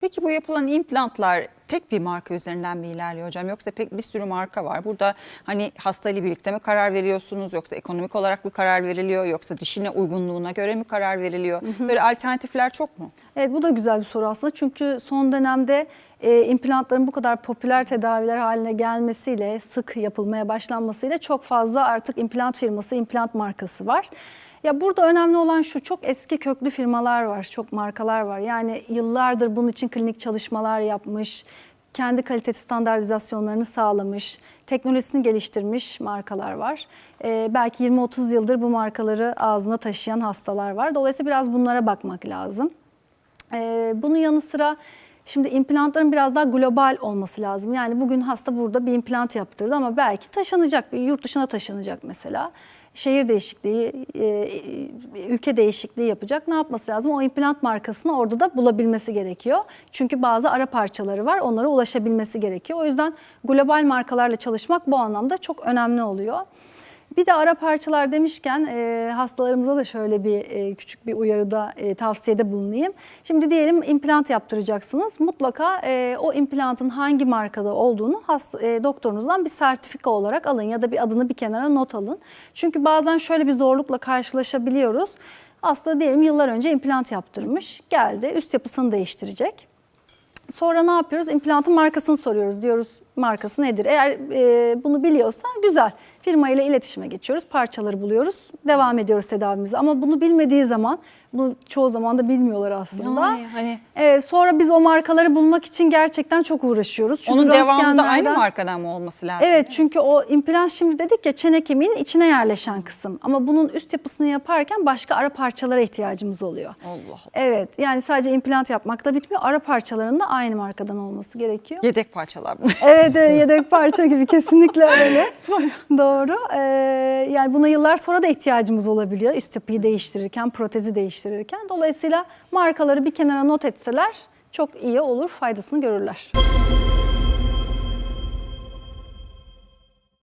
Peki bu yapılan implantlar tek bir marka üzerinden mi ilerliyor hocam yoksa pek bir sürü marka var. Burada hani hastayla birlikte mi karar veriyorsunuz yoksa ekonomik olarak bir karar veriliyor yoksa dişine uygunluğuna göre mi karar veriliyor? Böyle alternatifler çok mu? Evet bu da güzel bir soru aslında çünkü son dönemde e, implantların bu kadar popüler tedaviler haline gelmesiyle, sık yapılmaya başlanmasıyla çok fazla artık implant firması, implant markası var. Ya burada önemli olan şu çok eski köklü firmalar var, çok markalar var. Yani yıllardır bunun için klinik çalışmalar yapmış, kendi kalite standartizasyonlarını sağlamış, teknolojisini geliştirmiş markalar var. Ee, belki 20-30 yıldır bu markaları ağzına taşıyan hastalar var. Dolayısıyla biraz bunlara bakmak lazım. Ee, bunun yanı sıra şimdi implantların biraz daha global olması lazım. Yani bugün hasta burada bir implant yaptırdı ama belki taşınacak, bir yurt dışına taşınacak mesela. Şehir değişikliği, e, ülke değişikliği yapacak. Ne yapması lazım? O implant markasını orada da bulabilmesi gerekiyor. Çünkü bazı ara parçaları var, onlara ulaşabilmesi gerekiyor. O yüzden global markalarla çalışmak bu anlamda çok önemli oluyor. Bir de ara parçalar demişken e, hastalarımıza da şöyle bir e, küçük bir uyarıda e, tavsiyede bulunayım. Şimdi diyelim implant yaptıracaksınız. Mutlaka e, o implantın hangi markada olduğunu has, e, doktorunuzdan bir sertifika olarak alın ya da bir adını bir kenara not alın. Çünkü bazen şöyle bir zorlukla karşılaşabiliyoruz. Hasta diyelim yıllar önce implant yaptırmış, geldi üst yapısını değiştirecek. Sonra ne yapıyoruz? İmplantın markasını soruyoruz. Diyoruz markası nedir? Eğer e, bunu biliyorsa güzel. Firma ile iletişime geçiyoruz. Parçaları buluyoruz. Devam ediyoruz tedavimize. Ama bunu bilmediği zaman, bunu çoğu zaman da bilmiyorlar aslında. Yani hani- Evet, sonra biz o markaları bulmak için gerçekten çok uğraşıyoruz. Çünkü Onun devamında aynı röntgenlerden- markadan mı olması lazım? Evet çünkü o implant şimdi dedik ya çene kemiğinin içine yerleşen kısım. Ama bunun üst yapısını yaparken başka ara parçalara ihtiyacımız oluyor. Allah Allah. Evet yani sadece implant yapmakta bitmiyor. Ara parçaların da aynı markadan olması gerekiyor. Yedek parçalar mı? Evet evet, yedek parça gibi kesinlikle öyle. Doğru. Ee, yani buna yıllar sonra da ihtiyacımız olabiliyor. Üst yapıyı değiştirirken, protezi değiştirirken. Dolayısıyla markaları bir kenara not etseler çok iyi olur, faydasını görürler.